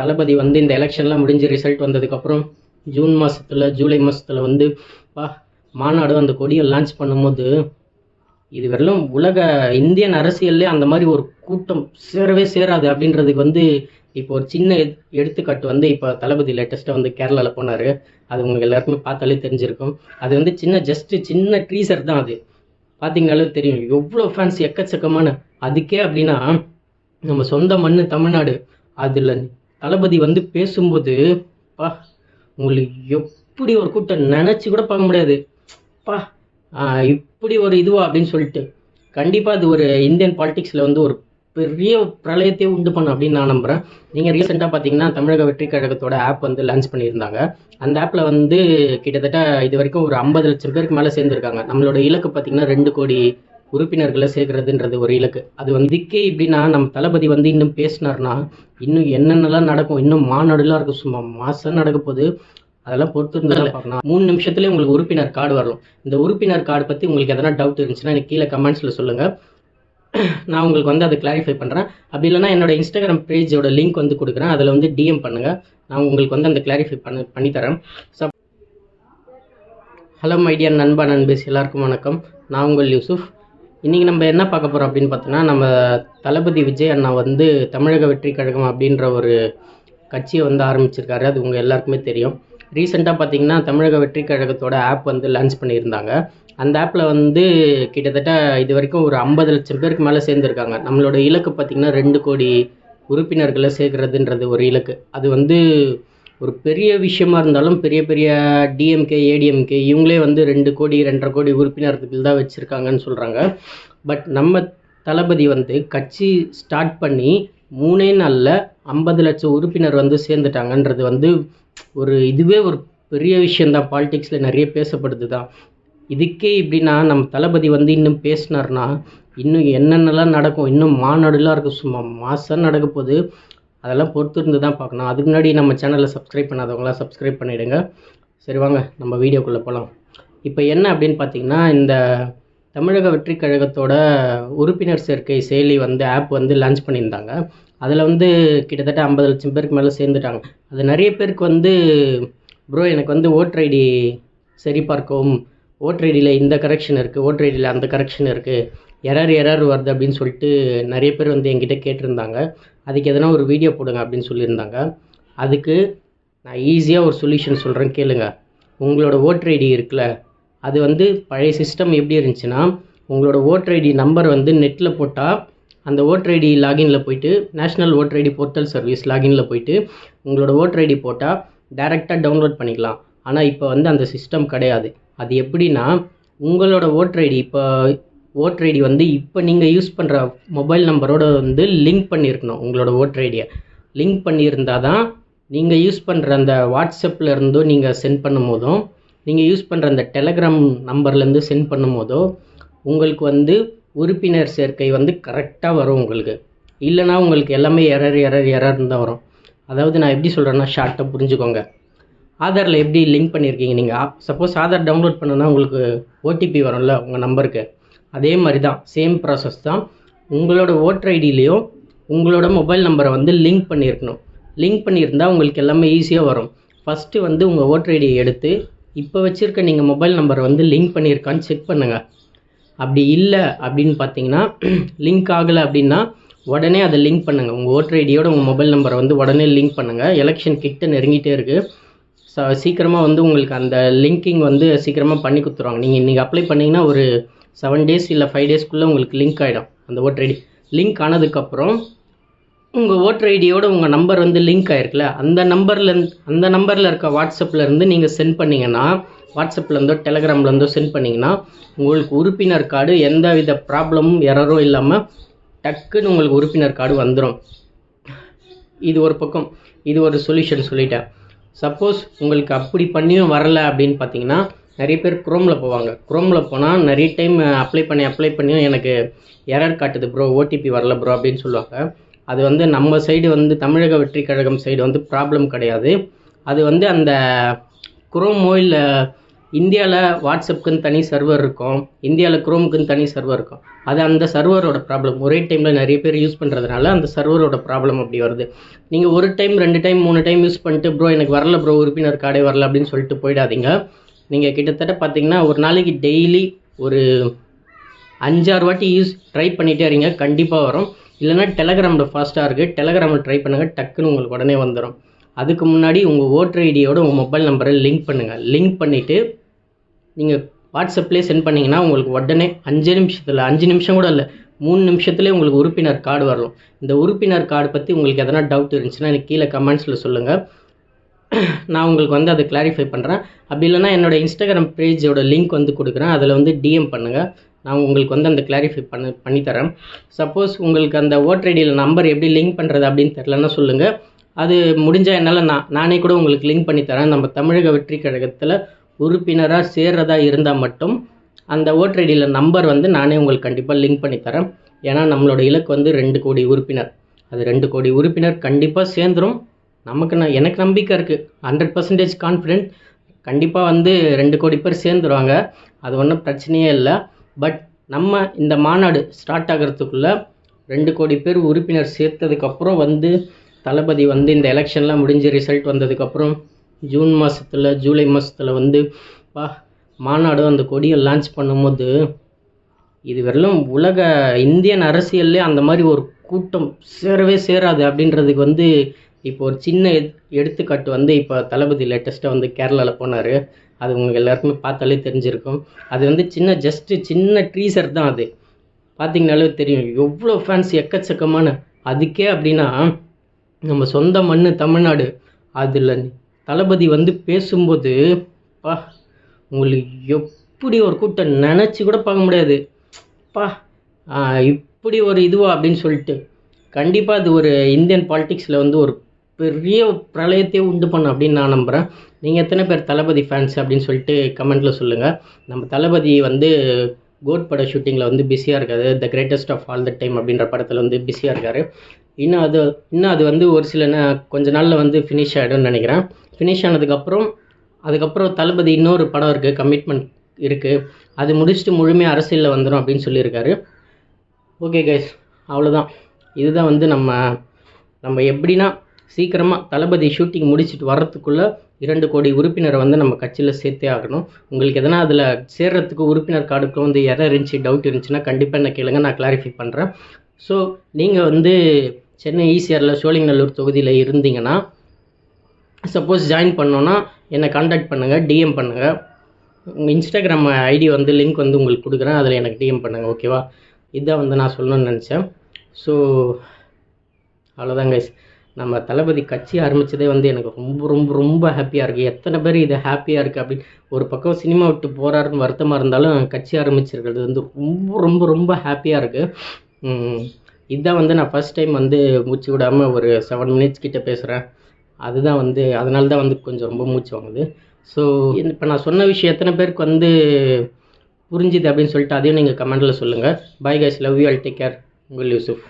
தளபதி வந்து இந்த எலெக்ஷன்லாம் முடிஞ்சு ரிசல்ட் வந்ததுக்கப்புறம் ஜூன் மாதத்தில் ஜூலை மாதத்தில் வந்து பா மாநாடு அந்த கொடியை லான்ச் பண்ணும்போது இது வெறும் உலக இந்தியன் அரசியல்லே அந்த மாதிரி ஒரு கூட்டம் சேரவே சேராது அப்படின்றதுக்கு வந்து இப்போ ஒரு சின்ன எத்- எடுத்துக்காட்டு வந்து இப்போ தளபதி லேட்டஸ்ட்டாக வந்து கேரளாவில் போனார். அது உங்களுக்கு எல்லாருக்குமே பார்த்தாலே தெரிஞ்சிருக்கும். அது வந்து சின்ன ஜஸ்ட்டு சின்ன ட்ரீசர் தான் அது. பார்த்தீங்கனாலே தெரியும். எவ்வளோ ஃபேன்ஸ் எக்கச்சக்கமான அதுக்கே அப்படின்னா நம்ம சொந்த மண் தமிழ்நாடு. அதில் தளபதி வந்து பேசும்போது பா உங்களுக்கு எப்படி ஒரு கூட்டம் நினச்சி கூட பார்க்க முடியாது. பா இப்படி ஒரு இதுவா? அப்படின்னு சொல்லிட்டு கண்டிப்பாக அது ஒரு இந்தியன் பாலிடிக்ஸில் வந்து ஒரு பெரிய பிரளயத்தையே உண்டு பண்ணும் அப்படின்னு நான் நம்புகிறேன் நீங்கள் ரீசெண்டாக பார்த்தீங்கன்னா தமிழக வெற்றி கழகத்தோட ஆப் வந்து லான்ச் பண்ணியிருந்தாங்க. அந்த ஆப்பில் வந்து கிட்டத்தட்ட இது வரைக்கும் ஒரு ஐம்பது லட்சம் பேருக்கு மேலே சேர்ந்துருக்காங்க. நம்மளோட இலக்கு பார்த்தீங்கன்னா ரெண்டு கோடி உறுப்பினர்களை சேர்க்கறதுன்றது ஒரு இலக்கு. அது வந்து இதுக்கே இப்படின்னா நம்ம தளபதி வந்து இன்னும் பேசினார்னா இன்னும் என்னென்னலாம் நடக்கும் இன்னும் மாநாடுலாம் இருக்கும் சும்மா மாதம் நடக்க போகுது. அதெல்லாம் பொறுத்து இருந்து தான் பார்க்கணும் மூணு நிமிஷத்துலேயே உங்களுக்கு உறுப்பினர் கார்டு வரலாம் இந்த உறுப்பினர் கார்டு பற்றி உங்களுக்கு எதனா டவுட் இருந்துச்சுன்னா எனக்கு கீழே கமெண்ட்ஸில் சொல்லுங்கள் நான் உங்களுக்கு வந்து அதை கிளாரிஃபை பண்ணுறேன் அப்படி இல்லைன்னா என்னோட இன்ஸ்டாகிராம் பேஜோட லிங்க் வந்து கொடுக்குறேன். அதில் வந்து டிஎம் பண்ணுங்கள் நான் உங்களுக்கு வந்து அந்த கிளாரிஃபை பண்ண பண்ணித்தரேன். ஹலோ மைடியா நண்பா நண்பேஸ் எல்லாருக்கும் வணக்கம். நான் உங்கள் யூசுஃப் இன்றைக்கி நம்ம என்ன பார்க்க போகிறோம் அப்படின்னு பார்த்தோன்னா நம்ம தளபதி விஜய் அண்ணா வந்து தமிழக வெற்றி கழகம் அப்படின்ற ஒரு கட்சியை வந்து ஆரம்பிச்சிருக்காரு. அது உங்கள் எல்லாருக்குமே தெரியும். ரீசெண்டாக பார்த்தீங்கன்னா தமிழக வெற்றி கழகத்தோட ஆப் வந்து லான்ச் பண்ணியிருந்தாங்க. அந்த ஆப்பில் வந்து கிட்டத்தட்ட இது வரைக்கும் ஒரு ஐம்பது லட்சம் பேருக்கு மேலே சேர்ந்துருக்காங்க. நம்மளோட இலக்கு பார்த்திங்கன்னா ரெண்டு கோடி உறுப்பினர்களை சேர்க்கறதுன்றது ஒரு இலக்கு. அது வந்து ஒரு பெரிய விஷயமா இருந்தாலும் பெரிய பெரிய டிஎம்கே ஏடிஎம்கே இவங்களே வந்து ரெண்டு கோடி ரெண்டரை கோடி உறுப்பினர்கள் தான் வச்சுருக்காங்கன்னு சொல்கிறாங்க பட் நம்ம தளபதி வந்து கட்சி ஸ்டார்ட் பண்ணி மூணே நாளில் ஐம்பது லட்சம் உறுப்பினர் வந்து சேர்ந்துட்டாங்கன்றது வந்து ஒரு இதுவே ஒரு பெரிய விஷயந்தான் பாலிடிக்ஸில் நிறைய பேசப்படுது தான் இதுக்கே இப்படின்னா நம்ம தளபதி வந்து இன்னும் பேசினார்னா இன்னும் என்னென்னலாம் நடக்கும்? இன்னும் மாநாடுலாம் இருக்கும் சும்மா மாதம் நடக்க போகுது. அதெல்லாம் பொறுத்து இருந்து தான் பார்க்கணும். அதுக்கு முன்னாடி நம்ம சேனலை சப்ஸ்கிரைப் பண்ணாதவங்களாம் சப்ஸ்கிரைப் பண்ணிவிடுங்க சரி வாங்க நம்ம வீடியோக்குள்ளே போகலாம் இப்போ என்ன அப்படின்னு பார்த்தீங்கன்னா இந்த தமிழக வெற்றி கழகத்தோட உறுப்பினர் சேர்க்கை செயலி வந்து ஆப் வந்து லான்ச் பண்ணியிருந்தாங்க. அதில் வந்து கிட்டத்தட்ட ஐம்பது லட்சம் பேருக்கு மேலே சேர்ந்துட்டாங்க. அது நிறைய பேருக்கு வந்து ப்ரோ எனக்கு வந்து ஓட்டர் ஐடி சரி பார்க்கவும் ஓட்டர் ஐடியில் இந்த கரெக்ஷன் இருக்குது ஓட்டர் ஐடியில் அந்த கரெக்ஷன் இருக்குது எரர் எரர் வருது அப்படின்னு சொல்லிட்டு நிறைய பேர் வந்து என்கிட்ட கேட்டிருந்தாங்க. அதுக்கு எதனா ஒரு வீடியோ போடுங்க அப்படின்னு சொல்லியிருந்தாங்க. அதுக்கு நான் ஈஸியாக ஒரு சொல்யூஷன் சொல்கிறேன் கேளுங்க. உங்களோட ஓட்டர் ஐடி இருக்குல்ல அது வந்து பழைய சிஸ்டம் எப்படி இருந்துச்சுன்னா உங்களோட ஓட்டர் ஐடி நம்பர் வந்து நெட்டில் போட்டால் அந்த ஓட்டர் ஐடி லாகின்ல போயிட்டு national voter ID portal service லாகினில் போயிட்டு உங்களோட ஓட்டர் ஐடி போட்டால் டைரெக்டாக டவுன்லோட் பண்ணிக்கலாம். ஆனால் இப்போ வந்து அந்த சிஸ்டம் கிடையாது. அது எப்படின்னா உங்களோட ஓட்டர் ஐடி இப்போ ஓட்டர் ஐடி வந்து இப்போ நீங்கள் யூஸ் பண்ணுற மொபைல் நம்பரோட வந்து லிங்க் பண்ணியிருக்கணும் உங்களோட ஓட்டர் ஐடியை லிங்க் பண்ணியிருந்தால் தான் நீங்கள் யூஸ் பண்ணுற அந்த வாட்ஸ்அப்பில் இருந்தோ நீங்கள் சென்ட் பண்ணும் போதும் நீங்கள் யூஸ் பண்ணுற அந்த டெலகிராம் நம்பர்லேருந்து சென்ட் பண்ணும் போதோ உங்களுக்கு வந்து உறுப்பினர் சேர்க்கை வந்து கரெக்டாக வரும் உங்களுக்கு. இல்லைனா உங்களுக்கு எல்லாமே எரர் எரர் எரர்னு தான் வரும். அதாவது நான் எப்படி சொல்கிறேன்னா ஷார்ட்டாக புரிஞ்சுக்கோங்க. ஆதாரில் எப்படி லிங்க் பண்ணியிருக்கீங்க நீங்கள் சப்போஸ் ஆதார் டவுன்லோட் பண்ணுன்னா உங்களுக்கு ஓடிபி வரும்ல உங்கள் நம்பருக்கு அதே மாதிரி தான் சேம் ப்ராசஸ் தான். உங்களோட ஓட்டர் ஐடியிலையும் உங்களோட மொபைல் நம்பரை வந்து லிங்க் பண்ணியிருக்கணும். லிங்க் பண்ணியிருந்தால் உங்களுக்கு எல்லாமே ஈஸியாக வரும். ஃபஸ்ட்டு வந்து உங்கள் ஓட்டர் ஐடியை எடுத்து இப்போ வச்சுருக்க நீங்கள் மொபைல் நம்பரை வந்து லிங்க் பண்ணியிருக்கான்னு செக் பண்ணுங்கள் அப்படி இல்லை அப்படின்னு பார்த்தீங்கன்னா லிங்க் ஆகலை அப்படின்னா உடனே அதை லிங்க் பண்ணுங்கள் உங்கள் ஓட்டர் ஐடியோட உங்கள் மொபைல் நம்பரை வந்து உடனே லிங்க் பண்ணுங்கள் எலெக்ஷன் கிட்ட நெருங்கிட்டே இருக்குது ஸோ சீக்கிரமாக வந்து உங்களுக்கு அந்த லிங்கிங் வந்து சீக்கிரமாக பண்ணி கொடுத்துருவாங்க. நீங்கள் இன்றைக்கி அப்ளை பண்ணிங்கன்னா ஒரு செவன் டேஸ் இல்லை ஃபைவ் டேஸ்க்குள்ளே உங்களுக்கு லிங்க் ஆகிடும் அந்த ஓட்டர் ஐடி லிங்க் ஆனதுக்கப்புறம் உங்கள் ஓட்டர் ஐடியோட உங்கள் நம்பர் வந்து லிங்க் ஆகிருக்குல்ல அந்த நம்பர்லேருந்து அந்த நம்பரில் இருக்க வாட்ஸ்அப்பில் இருந்து நீங்கள் சென்ட் பண்ணிங்கன்னா வாட்ஸ்அப்லேருந்தோ டெலகிராம்லேருந்தோ சென்ட் பண்ணிங்கன்னா உங்களுக்கு உறுப்பினர் கார்டு எந்த வித ப்ராப்ளமும் எரரும் இல்லாமல் டக்குன்னு உங்களுக்கு உறுப்பினர் கார்டு வந்துடும் இது ஒரு பக்கம். இது ஒரு சொல்யூஷன் சொல்லிட்டேன். சப்போஸ் உங்களுக்கு அப்படி பண்ணியும் வரலை அப்படின்னு பார்த்தீங்கன்னா நிறைய பேர் குரோமில் போவாங்க. குரோமில் போனால் நிறைய டைம் அப்ளை பண்ணி அப்ளை பண்ணியும் எனக்கு எரர் காட்டுது ப்ரோ ஓடிபி வரல ப்ரோ அப்படின்னு சொல்லுவாங்க. அது வந்து நம்ம சைடு வந்து தமிழக வெற்றி கழகம் சைடு வந்து ப்ராப்ளம் கிடையாது. அது வந்து அந்த குரோமோ இல்லை இந்தியாவில் வாட்ஸ்அப்புக்குன்னு தனி சர்வர் இருக்கும். இந்தியாவில் குரோமுக்குன்னு தனி சர்வர் இருக்கும். அது அந்த சர்வரோட ப்ராப்ளம் ஒரே டைமில் நிறைய பேர் யூஸ் பண்ணுறதுனால அந்த சர்வரோட ப்ராப்ளம் அப்படி வருது. நீங்கள் ஒரு டைம் ரெண்டு டைம் மூணு டைம் யூஸ் பண்ணிட்டு ப்ரோ எனக்கு வரல ப்ரோ உறுப்பினர் கார்டே வரல அப்படின்னு சொல்லிட்டு போயிடாதீங்க. நீங்கள் கிட்டத்தட்ட பார்த்தீங்கன்னா ஒரு நாளைக்கு டெய்லி ஒரு அஞ்சாறு வாட்டி யூஸ் ட்ரை பண்ணிகிட்டே இருங்க. கண்டிப்பாக வரும். இல்லைன்னா டெலகிராமில் ஃபாஸ்ட்டாக இருக்குது டெலகிராமில் ட்ரை பண்ணுங்கள் டக்குன்னு உங்களுக்கு உடனே வந்துடும் அதுக்கு முன்னாடி உங்கள் ஓட்டர் ஐடியோட உங்கள் மொபைல் நம்பரை லிங்க் பண்ணுங்கள் லிங்க் பண்ணிவிட்டு நீங்கள் வாட்ஸ்அப்லேயே சென்ட் பண்ணிங்கன்னா உங்களுக்கு உடனே அஞ்சு நிமிஷத்தில் அஞ்சு நிமிஷம் கூட இல்லை மூணு நிமிஷத்துலேயே உங்களுக்கு உறுப்பினர் கார்டு வரலாம். இந்த உறுப்பினர் கார்டு பற்றி உங்களுக்கு எதனா டவுட் இருந்துச்சுன்னா எனக்கு கீழே கமெண்ட்ஸில் சொல்லுங்கள் நான் உங்களுக்கு வந்து அதை கிளாரிஃபை பண்ணுறேன் அப்படி இல்லைன்னா என்னோட இன்ஸ்டாகிராம் பேஜோட லிங்க் வந்து கொடுக்குறேன். அதில் வந்து டிஎம் பண்ணுங்கள் நான் உங்களுக்கு வந்து அந்த கிளாரிஃபை பண்ண பண்ணித்தரேன் சப்போஸ் உங்களுக்கு அந்த ஓட்டர் ஐடியில் நம்பர் எப்படி லிங்க் பண்ணுறது அப்படின்னு தெரிலன்னா சொல்லுங்கள் அது முடிஞ்சால் என்னால் நான் நானே கூட உங்களுக்கு லிங்க் பண்ணித்தரேன் நம்ம தமிழக வெற்றி கழகத்தில் உறுப்பினராக சேர்றதா இருந்தால் மட்டும் அந்த ஓட்டர் ஐடியில் நம்பர் வந்து நானே உங்களுக்கு கண்டிப்பாக லிங்க் பண்ணித்தரேன் ஏன்னா நம்மளோட இலக்கு வந்து ரெண்டு கோடி உறுப்பினர். அது ரெண்டு கோடி உறுப்பினர் கண்டிப்பாக சேர்ந்துரும். நமக்கு நான் எனக்கு நம்பிக்கை இருக்குது ஹண்ட்ரட் பர்சன்டேஜ் கான்ஃபிடென்ட் கண்டிப்பாக வந்து ரெண்டு கோடி பேர் சேர்ந்துருவாங்க. அது ஒன்றும் பிரச்சனையே இல்லை. பட் நம்ம இந்த மாநாடு ஸ்டார்ட் ஆகிறதுக்குள்ளே ரெண்டு கோடி பேர் உறுப்பினர் சேர்த்ததுக்கப்புறம் வந்து தளபதி வந்து இந்த எலெக்ஷன்லாம் முடிஞ்சு ரிசல்ட் வந்ததுக்கப்புறம் ஜூன் மாதத்தில் ஜூலை மாதத்தில் வந்து பா மாநாடு அந்த கொடியை லான்ச் பண்ணும்போது இது வெறும் உலக இந்தியன் அரசியல்லே அந்த மாதிரி ஒரு கூட்டம் சேரவே சேராது அப்படின்றதுக்கு வந்து இப்போ ஒரு சின்ன எத்- எடுத்துக்காட்டு வந்து இப்போ தளபதி லேட்டஸ்ட்டாக வந்து கேரளாவில் போனார். அது உங்களுக்கு எல்லாருக்குமே பார்த்தாலே தெரிஞ்சிருக்கும். அது வந்து சின்ன ஜஸ்ட்டு சின்ன ட்ரீசர் தான் அது. பார்த்தீங்கனாலே தெரியும். எவ்வளோ ஃபேன்ஸ் எக்கச்சக்கமான. அதுக்கே அப்படின்னா நம்ம சொந்த மண் தமிழ்நாடு. அதில் தளபதி வந்து பேசும்போது பா உங்களுக்கு எப்படி ஒரு கூட்டம் நினச்சி கூட பார்க்க முடியாது. பா இப்படி ஒரு இதுவா அப்படின்னு சொல்லிட்டு. கண்டிப்பாக அது ஒரு இந்தியன் பாலிட்டிக்ஸில் வந்து ஒரு பெரிய பிரளயத்தையே உண்டு பண்ணும் அப்படின்னு நான் நம்புகிறேன் நீங்கள் எத்தனை பேர் தளபதி ஃபேன்ஸ் அப்படின்னு சொல்லிட்டு கமெண்ட்டில் சொல்லுங்கள் நம்ம தளபதி வந்து கோட் பட ஷூட்டிங்கில் வந்து பிஸியாக இருக்காது the greatest of all the time அப்படின்ற படத்தில் வந்து பிஸியாக இருக்கார். இன்னும் அது இன்னும் அது வந்து ஒரு சில கொஞ்ச நாளில் வந்து ஃபினிஷ் ஆகிடும்னு நினைக்கிறேன். ஃபினிஷ் ஆனதுக்கப்புறம் அதுக்கப்புறம் தளபதி இன்னொரு படம் இருக்குது கமிட்மெண்ட் இருக்குது அது முடிச்சுட்டு முழுமையாக அரசியலில் வந்துடும் அப்படின்னு சொல்லியிருக்காரு. ஓகே கைஸ் அவ்வளோதான் இதுதான் வந்து நம்ம நம்ம எப்படின்னா சீக்கிரமாக தளபதி ஷூட்டிங் முடிச்சுட்டு வரத்துக்குள்ளே இரண்டு கோடி உறுப்பினரை வந்து நம்ம கட்சியில் சேர்த்தே ஆகணும். உங்களுக்கு எதனா அதில் சேர்றதுக்கு உறுப்பினர் கார்டுக்கு வந்து எதாவது இருந்துச்சு டவுட் இருந்துச்சுன்னா கண்டிப்பாக என்ன கேளுங்க நான் கிளாரிஃபை பண்ணுறேன் ஸோ நீங்கள் வந்து சென்னை ஈசிஆரில் சோழிங்கநல்லூர் தொகுதியில் இருந்தீங்கன்னா சப்போஸ் ஜாயின் பண்ணோன்னா என்னை காண்டாக்ட் பண்ணுங்கள் டிஎம் பண்ணுங்கள் உங்கள் இன்ஸ்டாகிராம் ஐடி வந்து லிங்க் வந்து உங்களுக்கு கொடுக்குறேன் அதில் எனக்கு டிஎம் பண்ணுங்கள் ஓகேவா இதான் வந்து நான் சொல்லணும்னு நினச்சேன். ஸோ அவ்வளோதான் கைஸ் நம்ம தளபதி கட்சி ஆரம்பித்ததே வந்து எனக்கு ரொம்ப ரொம்ப ரொம்ப ஹாப்பியாக இருக்குது எத்தனை பேர் இது ஹாப்பியாக இருக்குது அப்படின்னு ஒரு பக்கம் சினிமா விட்டு போகிறாருன்னு வருத்தமாக இருந்தாலும் கட்சி ஆரம்பிச்சிருக்கிறது வந்து ரொம்ப ரொம்ப ரொம்ப ஹாப்பியாக இருக்குது இதுதான் வந்து நான் ஃபர்ஸ்ட் டைம் வந்து மூச்சு விடாமல் ஒரு செவன் மினிட்ஸ் கிட்டே பேசுகிறேன் அதுதான் வந்து அதனால தான் வந்து கொஞ்சம் ரொம்ப மூச்சு வாங்குது. ஸோ இப்போ நான் சொன்ன விஷயம் எத்தனை பேருக்கு வந்து புரிஞ்சுது அப்படின்னு சொல்லிட்டு அதையும் நீங்கள் கமெண்ட்டில் சொல்லுங்கள் bye guys love you all take care உங்கள் யூசுஃப்